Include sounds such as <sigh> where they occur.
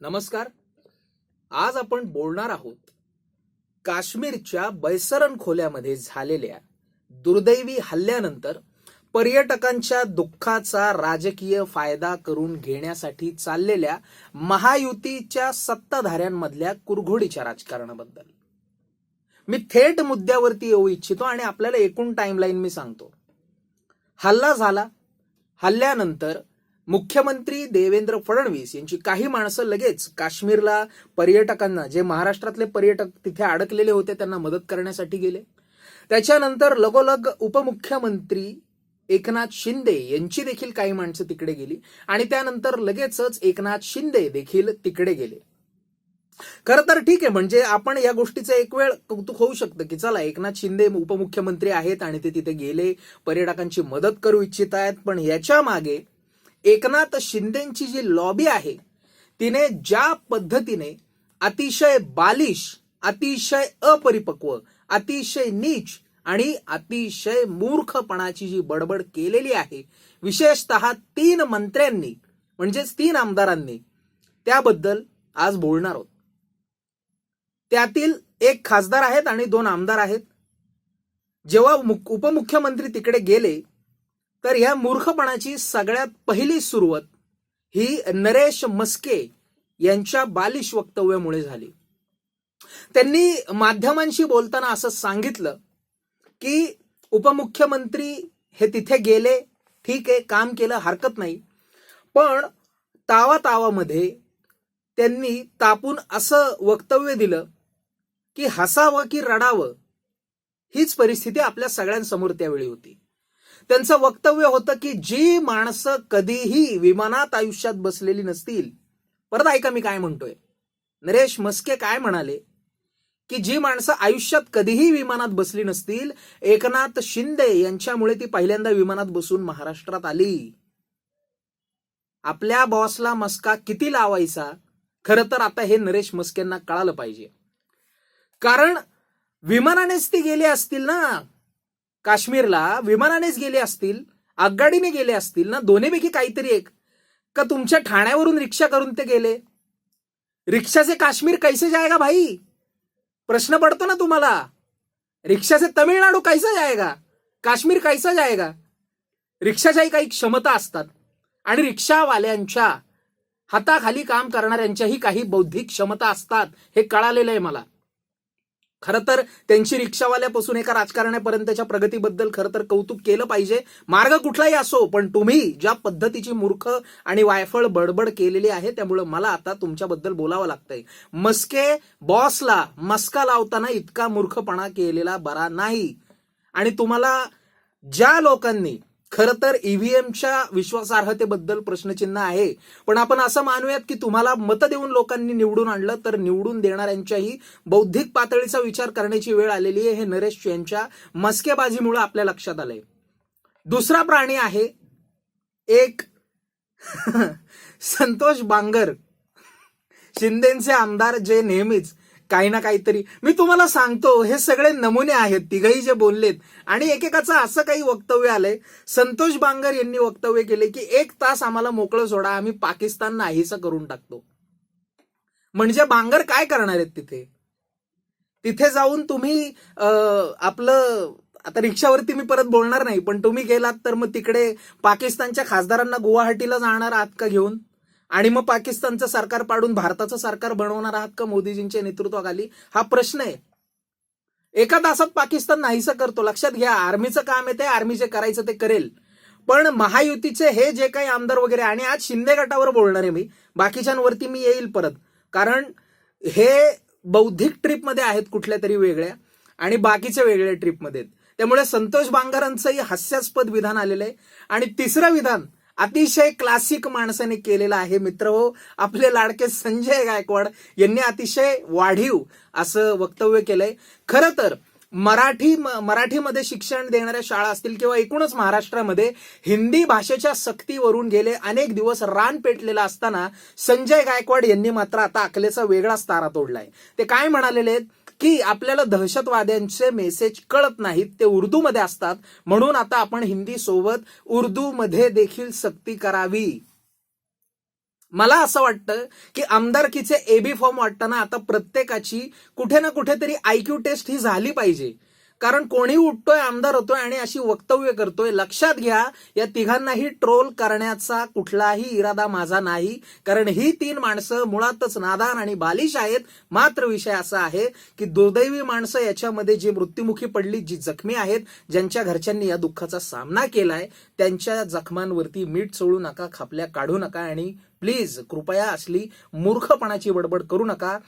नमस्कार. आज आपण बोलणार आहोत काश्मीरच्या बैसरण खोल्यामध्ये झालेल्या दुर्दैवी हल्ल्यानंतर पर्यटकांच्या दुःखाचा राजकीय फायदा करून घेण्यासाठी चाललेल्या महायुतीच्या सत्ताधाऱ्यांमधल्या कुरघोडीच्या राजकारणाबद्दल. मी थेट मुद्द्यावरती येऊ इच्छितो आणि आपल्याला एकूण टाइमलाईन मी सांगतो. हल्ला झाला. हल्ल्यानंतर मुख्यमंत्री देवेंद्र फडणवीस यांची काही माणसं लगेच काश्मीरला पर्यटकांना जे महाराष्ट्रातले पर्यटक तिथे अडकलेले होते त्यांना मदत करण्यासाठी गेले. त्याच्यानंतर लगोलग उपमुख्यमंत्री एकनाथ शिंदे यांची देखील काही माणसं तिकडे गेली आणि त्यानंतर लगेचच एकनाथ शिंदे देखील तिकडे गेले. खरं तर ठीक आहे म्हणजे आपण या गोष्टीचं एक वेळ कौतुक होऊ शकतं की चला एकनाथ शिंदे उपमुख्यमंत्री आहेत आणि ते तिथे गेले पर्यटकांची मदत करू इच्छित आहेत पण याच्या मागे एकनाथ शिंदेची जी लॉबी आहे तिने ज्या पद्धतीने अतिशय बालिश अतिशय अपरिपक्व अतिशय नीच आणि अतिशय मूर्खपणाची जी बडबड केलेली आहे विशेषतः तीन मंत्र्यांनी म्हणजेच तीन आमदारांनी त्याबद्दल आज बोलणार आहोत. त्यातील एक खासदार आहेत आणि दोन आमदार आहेत. जेव्हा मुख- उपमुख्यमंत्री तिकडे गेले तर या मूर्खपणाची सगळ्यात पहिली सुरुवात ही नरेश मस्के यांच्या बालिश वक्तव्यामुळे झाली. त्यांनी माध्यमांशी बोलताना असं सांगितलं की उपमुख्यमंत्री हे तिथे गेले ठीक आहे काम केलं हरकत नाही. पण तावा तावामध्ये त्यांनी तापून असं वक्तव्य दिलं की हसावं की रडावं हीच परिस्थिती आपल्या सगळ्यांसमोर त्यावेळी होती. त्यांचं वक्तव्य होतं की जी माणसं कधीही विमानात आयुष्यात बसलेली नसतील. परत ऐका मी काय म्हणतोय. नरेश मस्के काय म्हणाले? की जी माणसं आयुष्यात कधीही विमानात बसली नसतील एकनाथ शिंदे यांच्यामुळे ती पहिल्यांदा विमानात बसून महाराष्ट्रात आली. आपल्या बॉसला मस्का किती लावायचा? खरं तर आता हे नरेश मस्केंना कळालं पाहिजे. कारण विमानानेच ती गेली असतील ना? काश्मीरला विमानानेच गेले असतील आगगाडीने गेले असतील ना दोन्हीपैकी काहीतरी एक. का तुमच्या ठाण्यावरून रिक्षा करून ते गेले? रिक्षा से काश्मीर कैसे जाएगा भाई? प्रश्न पडतो ना तुम्हाला. रिक्षा से तमिळनाडू कैसा जाएगा काश्मीर कैसा जाएगा रिक्षाच्याही काही क्षमता असतात. आणि रिक्षावाल्यांच्या हाताखाली काम करणाऱ्यांच्याही काही बौद्धिक क्षमता असतात हे कळालेलं आहे मला. खरं तर त्यांची रिक्षावाल्यापासून एका राजकारण्यापर्यंतच्या प्रगतीबद्दल खरं तर कौतुक केलं पाहिजे. मार्ग कुठलाही असो पण तुम्ही ज्या पद्धतीची मूर्ख आणि वायफळ बडबड केलेली आहे त्यामुळे मला आता तुमच्याबद्दल बोलावं लागतंय. मस्के बॉसला मस्का लावताना इतका मूर्खपणा केलेला बरा नाही. आणि तुम्हाला ज्या लोकांनी खरं तर ईव्हीएमच्या विश्वासार्हतेबद्दल प्रश्नचिन्ह आहे. पण आपण असं मानूयात की तुम्हाला मतं देऊन लोकांनी निवडून आणलं तर निवडून देणाऱ्यांच्याही बौद्धिक पातळीचा विचार करण्याची वेळ आलेली आहे हे नरेश यांच्या मस्केबाजीमुळे आपल्या लक्षात आलंय. दुसरा प्राणी आहे एक <laughs> संतोष बांगर. शिंदेचे आमदार जे नेहमीच काही ना काहीतरी. मी तुम्हाला सांगतो हे सगळे नमुने आहेत तिघही जे बोललेत. आणि एकेकाचं असं काही वक्तव्य आलंय. संतोष बांगर यांनी वक्तव्य केले की एक तास आम्हाला मोकळं सोडा आम्ही पाकिस्तान नाहीसं करून टाकतो. म्हणजे बांगर काय करणार आहेत तिथे? तिथे जाऊन तुम्ही आपलं आता रिक्षावरती मी परत बोलणार नाही पण तुम्ही गेलात तर मग तिकडे पाकिस्तानच्या खासदारांना गुवाहाटीला जाणार आहात का घेऊन? आणि मग पाकिस्तानचं सरकार पाडून भारताचं सरकार बनवणार आहात का मोदीजींच्या नेतृत्वाखाली? हा प्रश्न आहे. एका तासात पाकिस्तान नाहीसं करतो. लक्षात घ्या आर्मीचं काम आहे ते आर्मी जे करायचं ते करेल. पण महायुतीचे हे जे काही आमदार वगैरे आणि आज शिंदे गटावर बोलणार आहे मी बाकीच्यांवरती मी येईल परत. कारण हे बौद्धिक ट्रिपमध्ये आहेत कुठल्या तरी वेगळ्या आणि बाकीच्या वेगळ्या ट्रिपमध्ये आहेत. त्यामुळे संतोष बांगारांचंही हास्यास्पद विधान आलेलं आहे. आणि तिसरं विधान अतिशय क्लासिक माणसाने केलेला आहे मित्र हो. आपले लाडके संजय गायकवाड यांनी अतिशय वाढीव असं वक्तव्य केलंय. खरं तर मराठी मराठीमध्ये शिक्षण देणाऱ्या शाळा असतील किंवा एकूणच महाराष्ट्रामध्ये हिंदी भाषेच्या सक्तीवरून गेले अनेक दिवस रान पेटलेला असताना संजय गायकवाड यांनी मात्र आता अकलेचा वेगळाच तारा तोडलाय. ते काय म्हणालेले आहेत? की आपल्याला दहशतवाद्यांचे मेसेज कळत नाहीत ते उर्दूमध्ये असतात. म्हणून आता आपण हिंदी सोबत उर्दूमध्ये देखील सक्ती करावी. मला असं वाटतं की आमदारकीचे एबी फॉर्म वाटताना आता प्रत्येकाची कुठे ना कुठेतरी आयक्यू टेस्ट ही झाली पाहिजे. कारण कोणी उठतोय आमदार होतोय आणि अशी वक्तव्य करतोय. लक्षात घ्या या तिघांनाही ट्रोल करण्याचा कुठलाही इरादा माझा नाही. कारण ही तीन माणसं मुळातच नादान आणि बालिश आहेत. मात्र विषय असा आहे की दुर्दैवी माणसं याच्यामध्ये जी मृत्युमुखी पडली जी जखमी आहेत ज्यांच्या घरच्यांनी या दुःखाचा सामना केलाय त्यांच्या जखमांवरती मीठ चोळू नका खापल्या काढू नका आणि प्लीज कृपया असली मूर्खपणाची बडबड करू नका.